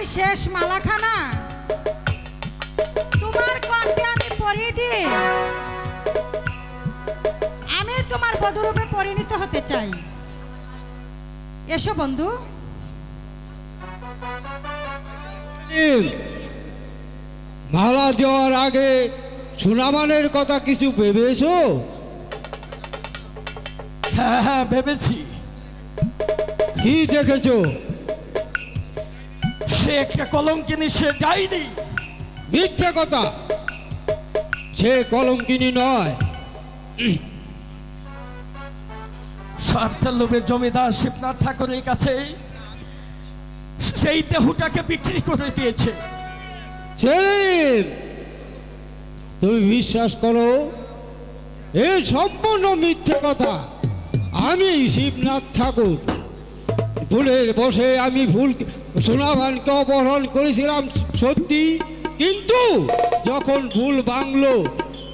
গলায় শেষ মালাখানা। তোমার কণ্ঠে আমি পরিয়ে দিয়ে আমি তোমার বধূরূপে পরিণত হতে চাই। এসো বন্ধু। মালা দেওয়ার আগে সুনামানের কথা কিছু ভেবেছো? হ্যাঁ হ্যাঁ ভেবেছি। কি দেখেছ? সে একটা কলঙ্কিনী সে যায়নি মিথ্যে কথা। সে কলঙ্কিনী নয়। স্বার্থের লোভে জমিদার শিবনাথ ঠাকুরের কাছে সেই দেহটাকে বিক্রি করে দিয়েছে। তুমি বিশ্বাস করো? এ সম্পূর্ণ মিথ্যে কথা। আমি শিবনাথ ঠাকুর। ভুলের বসে আমি ভুল সোনাভানকে অপহরণ করেছিলাম সত্যি কিন্তু যখন ভুল ভাঙলো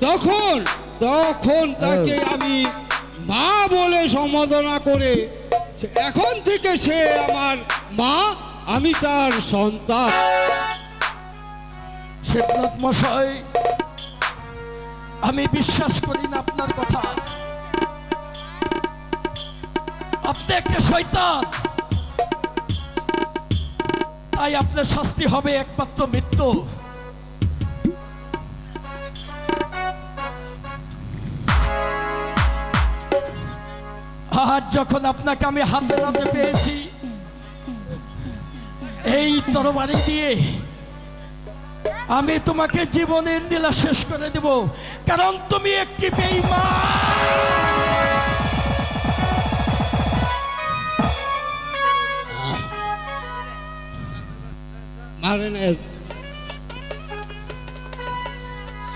তখন তখন তাকে আমি মা বলে সম্বোধনা করে এখন থেকে সে আমার মা আমি তার সন্তান। শিবনাথ মশাই আমি বিশ্বাস করি না আপনার কথা। আপনি একটা শয়তান। তাই আপনার শাস্তি হবে একমাত্র মৃত্যু। আজ যখন আপনাকে আমি হাতে নাতে পেয়েছি, এই তরবারি দিয়ে আমি তোমাকে জীবনের নীলা শেষ করে দেব। কারণ তুমি একটি বেঈমান। মারেন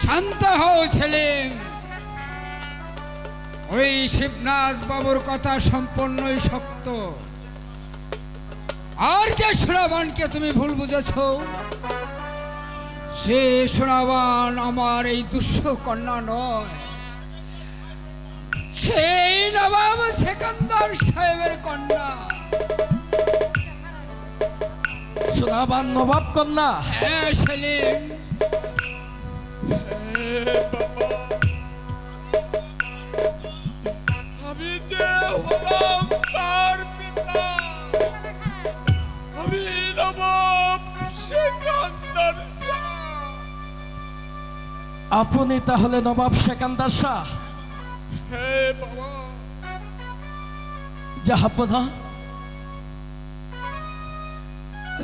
শান্ত হও ছেলে। ওই শিবনাথ বাবুর কথা সম্পূর্ণই শক্ত আর যে সোনাবানকে তুমি ভুল বুঝেছ, সে সোনাবান আমার এই দুঃস্ব কন্যা নয়। সেই নবাব সেকান্দার সাহেবের কন্যা। সোনাবান নবাব কন্যা। হ্যাঁ সেলিম। আমি যে হলাম তার পিতা আমি নবাব সিকান্দার। আপনি তাহলে নবাব সেকান্দার শাহ? হে বাবা। জাহাপনা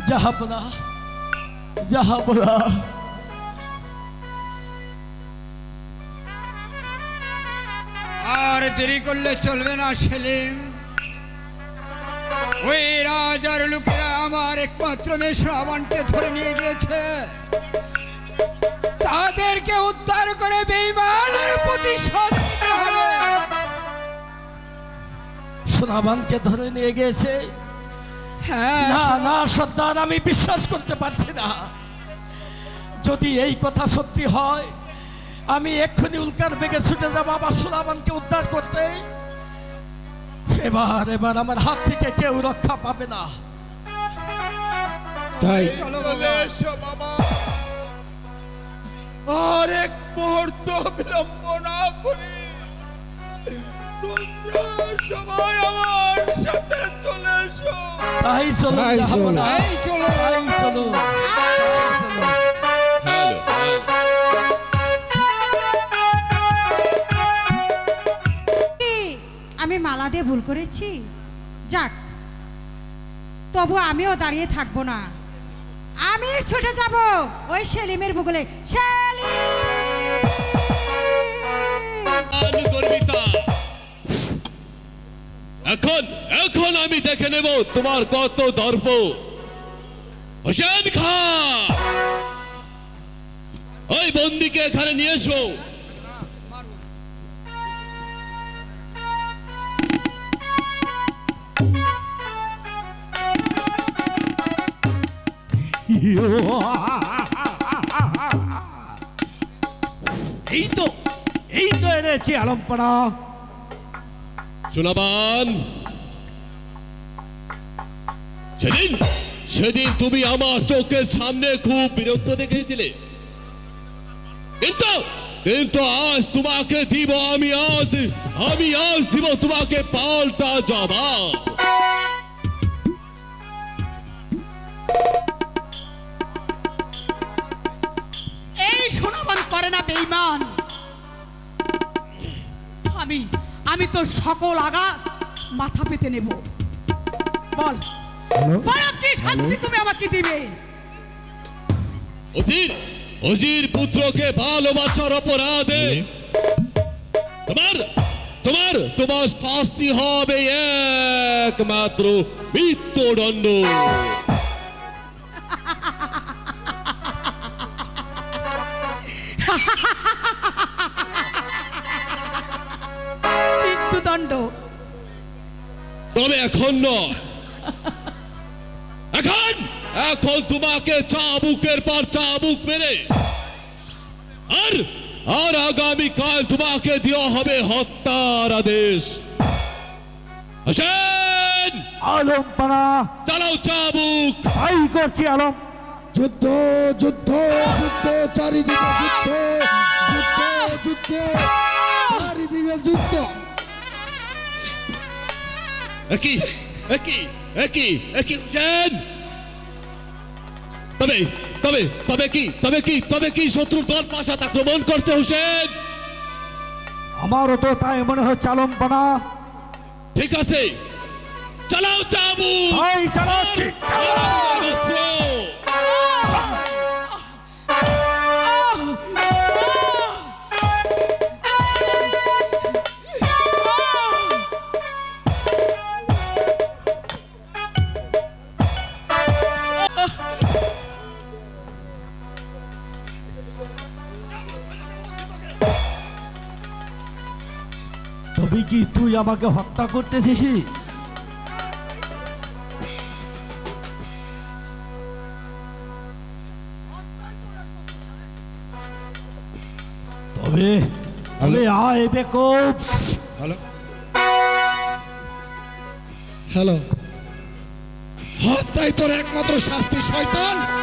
জাহাপনা জাহাপনা আর দেরি করলে চলবে না সেলিম। ওই রাজার লোকেরা আমার একমাত্র মেয়ে শ্রাবণকে ধরে নিয়ে গিয়েছে। তাদেরকে উদ্ধার করে বেইমানের প্রতিশোধ সোনাবানকে ধরে নিয়ে গিয়েছে। না না সর্দার আমি বিশ্বাস করতে পারছি না। যদি এই কথা সত্যি হয় আমি এক্ষুনি উল্কার বেগে ছুটে যাব আবার সোনাবানকে উদ্ধার করতে। এবার এবার আমার হাত থেকে কেউ রক্ষা পাবে না। তাই? বাবা। আর এক মুহূর্ত বিলম্ব না করি। সবাই আমার সাথে চলে এসো তাই চলো তাই চলো। জাহাপনা এই চলো তাই চলো আমি মালা দিয়ে ভুল করেছি? যাক তবু আমিও দাঁড়িয়ে থাকব না। আমি ছুটে যাব ওই সেলিমের ভূগোলে। সেলিম! এখন এখন আমি দেখে নেব তোমার কত দর্প। হোসেন খা! ওই বন্দিকে এখানে নিয়ে এসো। এই তো এই তো এনেছি আলমপাড়া সুনাবান সেদিন সেদিন তুমি আমার চোখের সামনে খুব বিরক্ত দেখেছিলে কিন্তু কিন্তু আজ তোমাকে দিব, আমি আজ আমি আজ দিব তোমাকে পাল্টা জবাব। এই শোনাবান করে না বেইমান। আমি আমি তোর সকল আঘাত মাথা পেতে নেব। বল। বল কি শাস্তি তুমি আমাকে দিবে। অজির অজির পুত্রকে ভালোবাসার অপরাধে। তোমার তোমার তোমার শাস্তি হবে একমাত্র মৃত্যুদণ্ড। মৃত্যুদণ্ড তবে এখন নয়। এখন এখন তোমাকে চাবুকের পর চাবুক মেরে আর আর আগামী কাল তোমাকে দেওয়া হবে হত্যার আদেশ। হোসেন আলম পানা চালাও চাবুক। ভাই করছি আলম। যুদ্ধ যুদ্ধ যুদ্ধ চারিদিকে যুদ্ধ যুদ্ধ যুদ্ধ চারিদিকে যুদ্ধ। একই aqui, একই একই হোসেন তবে তবে তবে কি তবে কি তবে কি শত্রুর দল পাশাত আক্রমণ করছে হুসেন। আমারও তো তাই মনে হয় চালম বানা ঠিক আছে। চালাও চাবু ভাই আমাকে হত্যা করতেছিস? তবে তবে আয় বেকুব হ্যালো। হ্যালো। হত্যাই তোর একমাত্র শাস্তি শয়তান।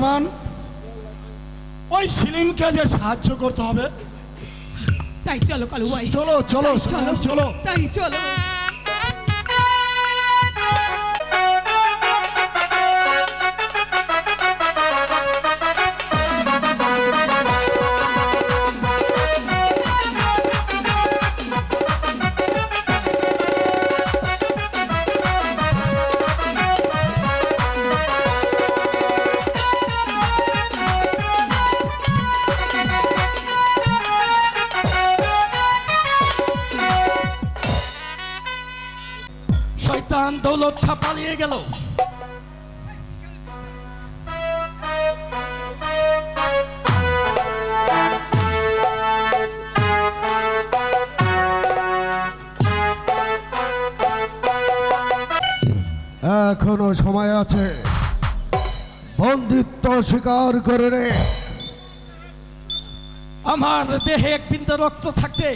সোনামান ওই সিলিমকে যে সাহায্য করতে হবে। তাই চলো কালু ভাই। চলো চলো চলো চলো। তাই চলো। এখনও সময় আছে। বন্দিত্ব স্বীকার করে রে আমার দেহে এক বিন্দু রক্ত থাকতে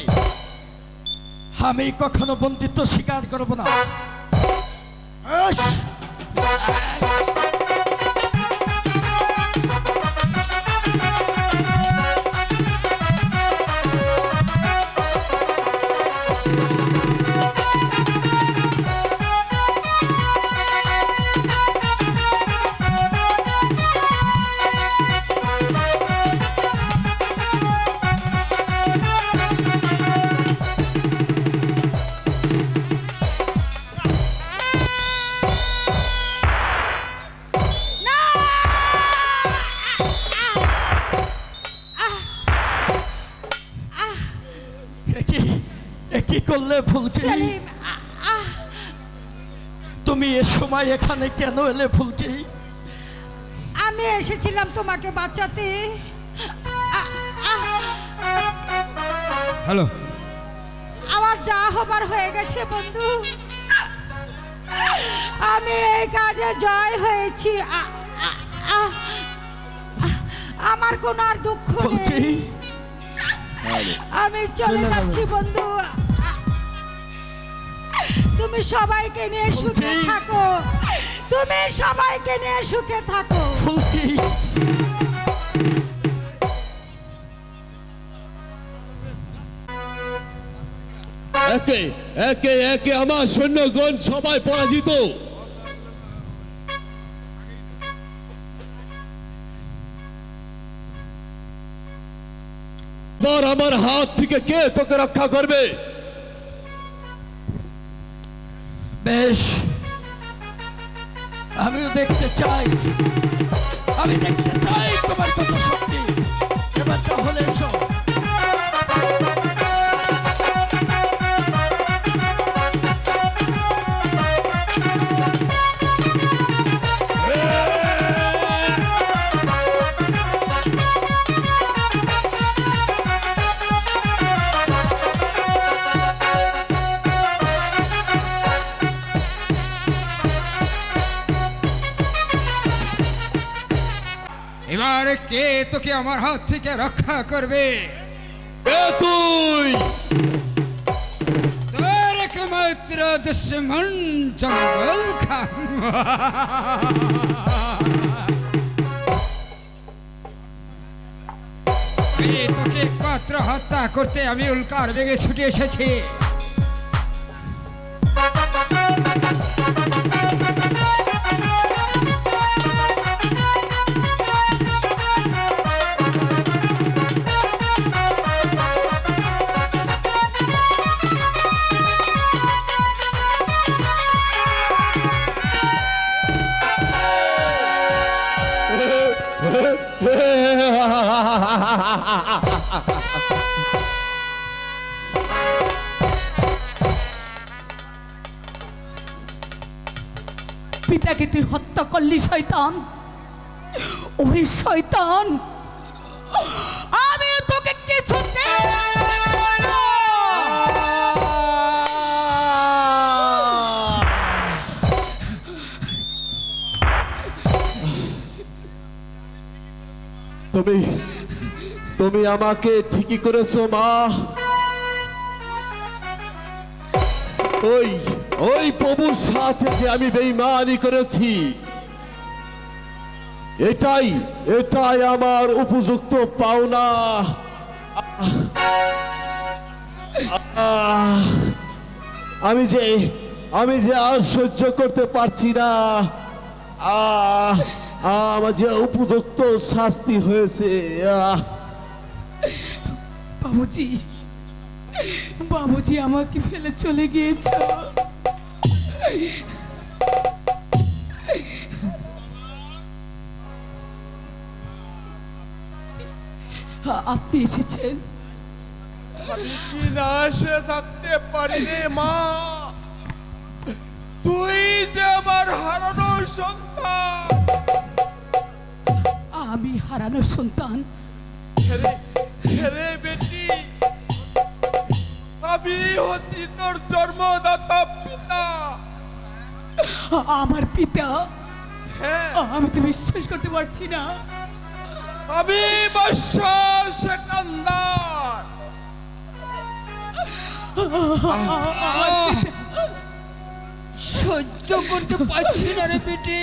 আমি কখনো বন্দিত্ব স্বীকার করব না। করলে আহ, তুমি এ সময় এখানে কেন এলে ফুলকি আমি এসেছিলাম তোমাকে বাঁচাতে। হ্যালো। আমার যা হবার হয়ে গেছে বন্ধু। আমি এই কাজে জয় হয়েছি। আমার কোনো আর দুঃখ নেই। আমি চলে যাচ্ছি বন্ধু। তুমি সবাইকে নিয়ে সুখে থাকো। তুমি সবাইকে নিয়ে সুখে থাকো। একে একে একে আমার সৈন্যগণ সবাই পরাজিত। আমার হাত থেকে কে তোকে রক্ষা করবে? বেশ। আমিও দেখতে চাই। আমি দেখতে চাই তোমার কত শক্তি এবার তাহলে এসো। কে তোকে আমার হাত থেকে রক্ষা করবে? এ তুই? তোর একমাত্র দুশ্মন জঙ্গল খান। তোকে একমাত্র হত্যা করতে আমি উল্কার বেগে ছুটে এসেছি। পিতাকে তুই হত্যা করলি, শয়তান। ওরে শয়তান। আমি তোকে কিছুতে তুমি তুমি আমাকে ঠিকই করেছ, মা। ওই ওই প্রভুর সাথে যে আমি বেইমানি করেছি, এটাই এটাই আমার উপযুক্ত পাওনা। আমি যে আমি যে আর সহ্য করতে পারছি না। আমার যে উপযুক্ত শাস্তি হয়েছে। বাবুজি বাবুজি আমাকে ফেলে চলে গিয়েছ। আপনি এসেছেন। আমি না এসে থাকতে মা। তুই যে আমার হারানোর সন্তান। আমি হারানোর সন্তান। হেরে বেটি। আমি হচ্ছি তোর জন্মদাতা পিতা। আমার পিতা হ্যাঁ। আমি তো বিশ্বাস করতে পারছি না। আমি সেকান্দার সহ্য করতে পারছি না রে বেটে।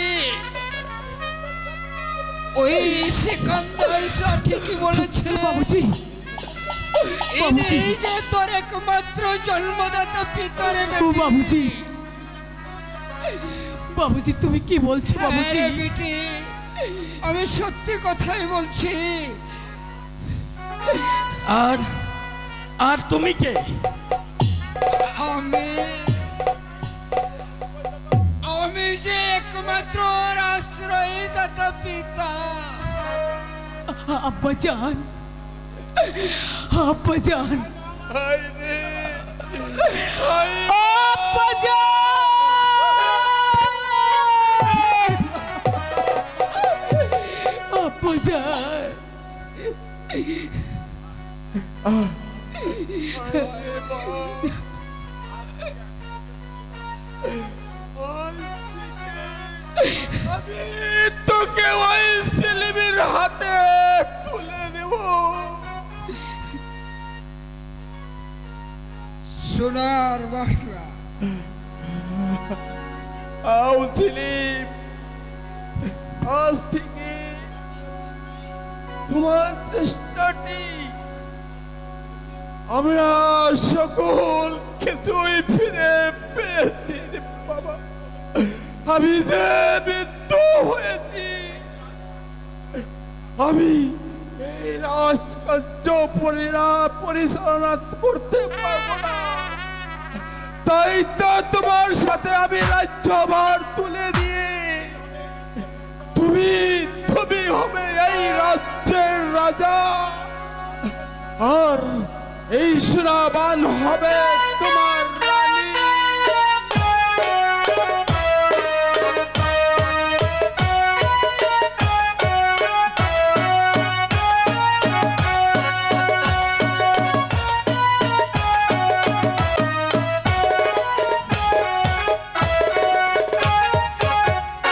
ওই সিকান্দার শাহ ঠিকই বলেছে। বাবুজি এই যে তোর একমাত্র জন্মদাতা পিতরে বাবুজি। বাবুজি তুমি কি বলছো বাবুজি? বেটি আমি সত্যি কথাই বলছি। আর আর তুমি কে? আমি আমি যে একমাত্র ওর আশ্রয়ী দাতা পিতা। আব্বা জান আব্বা জান হায় রে হায় আব্বা জান আও সেলিম আজ থেকে তোমার চেষ্টাটি, আমরা সকল কিছুই ফিরে পেয়েছি বাবা। আমি যে মৃত্যু হয়েছি, আমি এই রাজকার্য পরিচালনা করতে পারব না। তাই তো তোমার সাথে আমি রাজ্যভার তুলে দিয়ে তুমি তুমি হবে এই রাজ্যের রাজা। আর এই সুরাবান হবে